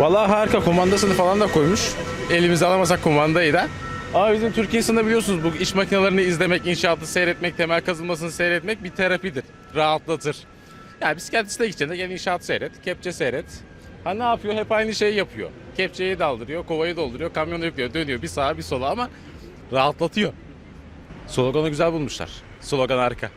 Vallahi harika kumandasını falan da koymuş. Elimize alamasak kumandayı da. Ama bizim insanı biliyorsunuz bu iş makinelerini izlemek, inşaatı seyretmek, temel kazılmasını seyretmek bir terapidir. Rahatlatır. Yani bisikletçide gideceğinde gel inşaat seyret, kepçe seyret. Ha ne yapıyor? Hep aynı şeyi yapıyor. Kepçeyi daldırıyor, kovayı dolduruyor, kamyonu yüklüyor, dönüyor bir sağa bir sola ama rahatlatıyor. Sloganı güzel bulmuşlar. Slogan harika.